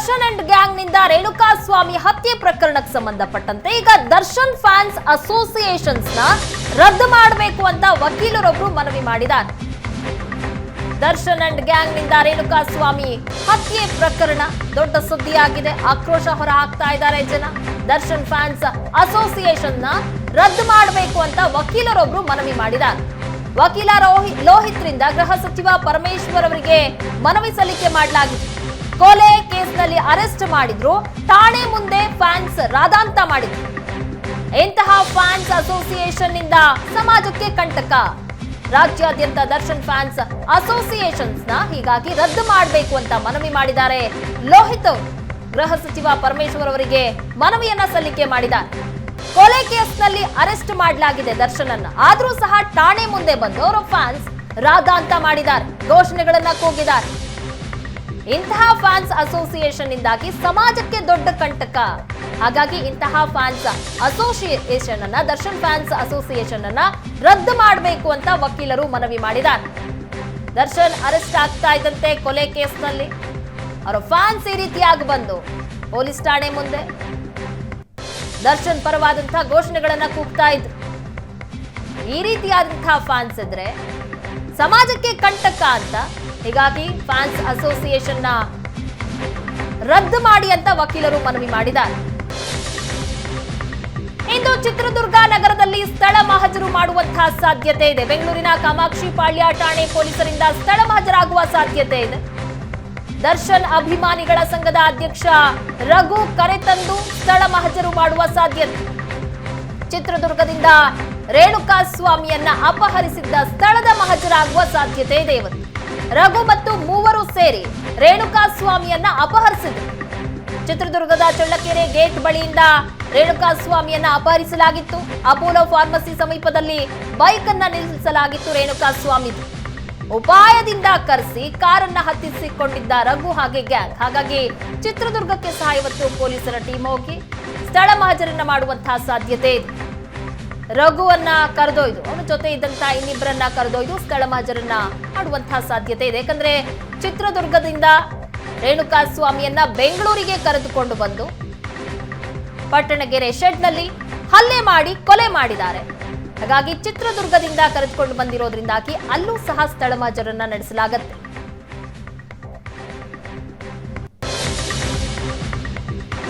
Darshan and ಗ್ಯಾಂಗ್ನಿಂದ ರೇಣುಕಾ ಸ್ವಾಮಿ ಹತ್ಯೆ ಪ್ರಕರಣಕ್ಕೆ ಸಂಬಂಧಪಟ್ಟಂತೆ ಈಗ ದರ್ಶನ್ ಫ್ಯಾನ್ಸ್ ಅಸೋಸಿಯೇಷನ್ಸ್ನ ರದ್ದು ಮಾಡಬೇಕು ಅಂತ ವಕೀಲರೊಬ್ರು ಮನವಿ ಮಾಡಿದ್ದಾರೆ. ದರ್ಶನ್ ಅಂಡ್ ಗ್ಯಾಂಗ್ನಿಂದ ರೇಣುಕಾ ಸ್ವಾಮಿ ಹತ್ಯೆ ಪ್ರಕರಣ ದೊಡ್ಡ ಸುದ್ದಿಯಾಗಿದೆ. ಆಕ್ರೋಶ ಹೊರ ಹಾಕ್ತಾ ಇದ್ದಾರೆ ಜನ. ದರ್ಶನ್ ಫ್ಯಾನ್ಸ್ ಅಸೋಸಿಯೇಷನ್ನ ರದ್ದು ಮಾಡಬೇಕು ಅಂತ ವಕೀಲರೊಬ್ರು ಮನವಿ ಮಾಡಿದ್ದಾರೆ. ವಕೀಲ ರೋಹಿ, ಲೋಹಿತ್ರಿಂದ ಗೃಹ ಸಚಿವ ಪರಮೇಶ್ವರ್ ಅವರಿಗೆ ಮನವಿ ಸಲ್ಲಿಕೆ ಮಾಡಲಾಗಿದೆ. ಕೊಲೆ ಕೇಸ್ನಲ್ಲಿ ಅರೆಸ್ಟ್ ಮಾಡಿದ್ರು. ಠಾಣೆ ಮುಂದೆ ಫ್ಯಾನ್ಸ್ ರಾದಾಂತ ಮಾಡಿದ್ರು. ಇಂತಹ ಫ್ಯಾನ್ಸ್ ಅಸೋಸಿಯೇಷನ್ನಿಂದ ಸಮಾಜಕ್ಕೆ ಕಂಟಕ. ರಾಜ್ಯಾದ್ಯಂತ ದರ್ಶನ್ ಫ್ಯಾನ್ಸ್ ಅಸೋಸಿಯೇಷನ್ಸ್ನ ಹೀಗಾಗಿ ರದ್ದು ಮಾಡಬೇಕು ಅಂತ ಮನವಿ ಮಾಡಿದ್ದಾರೆ. ಲೋಹಿತ್. ಗೃಹ ಸಚಿವ ಪರಮೇಶ್ವರ್ ಅವರಿಗೆ ಮನವಿಯನ್ನ ಸಲ್ಲಿಕೆ ಮಾಡಿದ್ದಾರೆ. ಕೊಲೆ ಕೇಸ್ನಲ್ಲಿ ಅರೆಸ್ಟ್ ಮಾಡಲಾಗಿದೆ ದರ್ಶನ್ ಆದ್ರೂ ಸಹ ಠಾಣೆ ಮುಂದೆ ಬಂದು ಅವರ ಫ್ಯಾನ್ಸ್ ರಾದಾಂತ ಮಾಡಿದ್ದಾರೆ. ಘೋಷಣೆಗಳನ್ನ ಕೂಗಿದ್ದಾರೆ. ಇಂತಹ ಫ್ಯಾನ್ಸ್ ಅಸೋಸಿಯೇಷನ್ ಇಂದಾಗಿ ಸಮಾಜಕ್ಕೆ ದೊಡ್ಡ ಕಂಟಕ. ಹಾಗಾಗಿ ಇಂತಹ ಫ್ಯಾನ್ಸ್ ಅಸೋಸಿಯೇಷನ್ ಅನ್ನ ದರ್ಶನ್ ಫ್ಯಾನ್ಸ್ ಅಸೋಸಿಯೇಷನ್ ಅನ್ನ ರದ್ದು ಮಾಡಬೇಕು ಅಂತ ವಕೀಲರು ಮನವಿ ಮಾಡಿದ್ದಾರೆ. ದರ್ಶನ್ ಅರೆಸ್ಟ್ ಆಗ್ತಾ ಇದ್ದಂತೆ ಕೊಲೆ ಕೇಸ್ನಲ್ಲಿ. ಅವರ ಫ್ಯಾನ್ಸ್ ಈ ರೀತಿಯಾಗಿ ಬಂದು ಪೊಲೀಸ್ ಠಾಣೆ ಮುಂದೆ ದರ್ಶನ್ ಪರವಾದಂತಹ ಘೋಷಣೆಗಳನ್ನ ಕೂಗ್ತಾ ಇದ್ರು. ಈ ರೀತಿಯಾದಂತಹ ಫ್ಯಾನ್ಸ್ ಇದ್ರೆ ಸಮಾಜಕ್ಕೆ ಕಂಟಕ ಅಂತ ಹೀಗಾಗಿ ಫ್ಯಾನ್ಸ್ ಅಸೋಸಿಯೇಷನ್ನ ರದ್ದು ಮಾಡಿ ಅಂತ ವಕೀಲರು ಮನವಿ ಮಾಡಿದ್ದಾರೆ. ಇಂದು ಚಿತ್ರದುರ್ಗ ನಗರದಲ್ಲಿ ಸ್ಥಳ ಮಹಜರು ಮಾಡುವಂತಹ ಸಾಧ್ಯತೆ ಇದೆ. ಬೆಂಗಳೂರಿನ ಕಾಮಾಕ್ಷಿ ಪಾಳ್ಯ ಠಾಣೆ ಪೊಲೀಸರಿಂದ ಸ್ಥಳ ಮಹಜರಾಗುವ ಸಾಧ್ಯತೆ ಇದೆ. ದರ್ಶನ್ ಅಭಿಮಾನಿಗಳ ಸಂಘದ ಅಧ್ಯಕ್ಷ ರಘು ಕರೆತಂದು ಸ್ಥಳ ಮಹಜರು ಮಾಡುವ ಸಾಧ್ಯತೆ. ಚಿತ್ರದುರ್ಗದಿಂದ ರೇಣುಕಾ ಸ್ವಾಮಿಯನ್ನ ಅಪಹರಿಸಿದ್ದ ಸ್ಥಳದ ಮಹಜರಾಗುವ ಸಾಧ್ಯತೆ ಇದೆ ಇವತ್ತು. ರಘು ಮತ್ತು ಮೂವರು ಸೇರಿ ರೇಣುಕಾ ಸ್ವಾಮಿಯನ್ನ ಅಪಹರಿಸಿದ್ರು. ಚಿತ್ರದುರ್ಗದ ಚಳ್ಳಕೆರೆ ಗೇಟ್ ಬಳಿಯಿಂದ ರೇಣುಕಾ ಸ್ವಾಮಿಯನ್ನ ಅಪಹರಿಸಲಾಗಿತ್ತು. ಅಪೋಲೋ ಫಾರ್ಮಸಿ ಸಮೀಪದಲ್ಲಿ ಬೈಕ್ ಅನ್ನ ನಿಲ್ಲಿಸಲಾಗಿತ್ತು ರೇಣುಕಾ ಸ್ವಾಮಿ ಉಪಾಯದಿಂದ ಕರೆಸಿ ಕಾರನ್ನ ಹತ್ತಿಸಿಕೊಂಡಿದ್ದ ರಘು ಹಾಗೆ ಗ್ಯಾಂಗ್. ಹಾಗಾಗಿ ಚಿತ್ರದುರ್ಗಕ್ಕೆ ಸಹ ಇವತ್ತು ಪೊಲೀಸರ ಟೀಮ್ ಹೋಗಿ ಸ್ಥಳ ಮಹಜರನ್ನ ಮಾಡುವಂತಹ ಸಾಧ್ಯತೆ ಇದೆ. ರಘುವನ್ನ ಕರೆದೊಯ್ದು. ಅವನ ಜೊತೆ ಇದ್ದಂತ ಇನ್ನಿಬ್ಬರನ್ನ ಕರೆದೊಯ್ದು ಸ್ಥಳ ಮಾಜರನ್ನ ಸಾಧ್ಯತೆ ಇದೆ. ಯಾಕಂದ್ರೆ ಚಿತ್ರದುರ್ಗದಿಂದ ರೇಣುಕಾ ಸ್ವಾಮಿಯನ್ನ ಬೆಂಗಳೂರಿಗೆ ಕರೆದುಕೊಂಡು ಬಂದು ಪಟ್ಟಣಗೆರೆ ಶೆಡ್ನಲ್ಲಿ ಹಲ್ಲೆ ಮಾಡಿ ಕೊಲೆ ಮಾಡಿದ್ದಾರೆ. ಹಾಗಾಗಿ ಚಿತ್ರದುರ್ಗದಿಂದ ಕರೆದುಕೊಂಡು ಬಂದಿರೋದ್ರಿಂದಾಗಿ ಅಲ್ಲೂ ಸಹ ಸ್ಥಳ ನಡೆಸಲಾಗತ್ತೆ.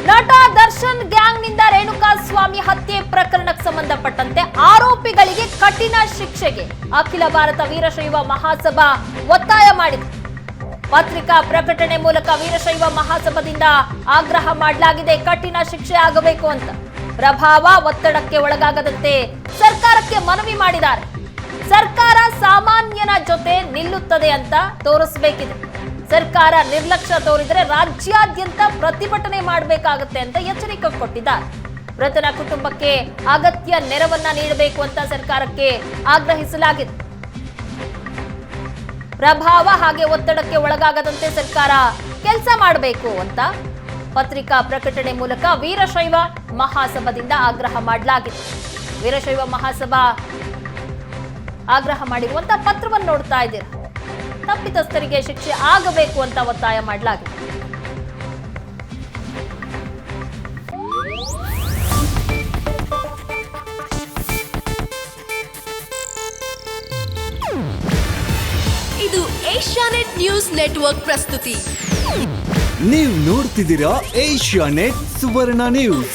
ನಟ ದರ್ಶನ್ ಗ್ಯಾಂಗ್ನಿಂದ ರೇಣುಕಾ ಸ್ವಾಮಿ ಹತ್ಯೆ ಪ್ರಕರಣಕ್ಕೆ ಸಂಬಂಧಪಟ್ಟಂತೆ ಆರೋಪಿಗಳಿಗೆ ಕಠಿಣ ಶಿಕ್ಷೆಗೆ ಅಖಿಲ ಭಾರತ ವೀರಶೈವ ಮಹಾಸಭಾ ಒತ್ತಾಯ ಮಾಡಿದೆ. ಪತ್ರಿಕಾ ಪ್ರಕಟಣೆ ಮೂಲಕ ವೀರಶೈವ ಮಹಾಸಭಾದಿಂದ ಆಗ್ರಹ ಮಾಡಲಾಗಿದೆ. ಕಠಿಣ ಶಿಕ್ಷೆ ಆಗಬೇಕು ಅಂತ. ಪ್ರಭಾವ ಒತ್ತಡಕ್ಕೆ ಒಳಗಾಗದಂತೆ ಸರ್ಕಾರಕ್ಕೆ ಮನವಿ ಮಾಡಿದ್ದಾರೆ. ಸರ್ಕಾರ ಸಾಮಾನ್ಯನ ಜೊತೆ ನಿಲ್ಲುತ್ತದೆ ಅಂತ ತೋರಿಸಬೇಕಿದೆ. ಸರ್ಕಾರ ನಿರ್ಲಕ್ಷ್ಯ ತೋರಿದರೆ ರಾಜ್ಯಾದ್ಯಂತ ಪ್ರತಿಭಟನೆ ಮಾಡಬೇಕಾಗುತ್ತೆ ಅಂತ ಎಚ್ಚರಿಕೆ ಕೊಟ್ಟಿದ್ದಾರೆ. ಮೃತನ ಕುಟುಂಬಕ್ಕೆ ಅಗತ್ಯ ನೆರವನ್ನ ನೀಡಬೇಕು ಅಂತ ಸರ್ಕಾರಕ್ಕೆ ಆಗ್ರಹಿಸಲಾಗಿದೆ. ಪ್ರಭಾವ ಹಾಗೆ ಒತ್ತಡಕ್ಕೆ ಒಳಗಾಗದಂತೆ ಸರ್ಕಾರ ಕೆಲಸ ಮಾಡಬೇಕು ಅಂತ ಪತ್ರಿಕಾ ಪ್ರಕಟಣೆ ಮೂಲಕ ವೀರಶೈವ ಮಹಾಸಭಾದಿಂದ ಆಗ್ರಹ ಮಾಡಲಾಗಿದೆ. ವೀರಶೈವ ಮಹಾಸಭಾ ಆಗ್ರಹ ಮಾಡಿರುವಂತ ಪತ್ರವನ್ನು ನೋಡ್ತಾ ಇದ್ದೀರಾ? ತಪ್ಪಿತಸ್ಥರಿಗೆ ಶಿಕ್ಷೆ ಆಗಬೇಕು ಅಂತ ಒತ್ತಾಯ ಮಾಡಲಾಗಿದೆ. ಇದು ಏಷ್ಯಾನೆಟ್ ನ್ಯೂಸ್ ನೆಟ್ವರ್ಕ್ ಪ್ರಸ್ತುತಿ. ನೀವು ನೋಡ್ತಿದ್ದೀರಾ ಏಷ್ಯಾ ನೆಟ್ ಸುವರ್ಣ ನ್ಯೂಸ್.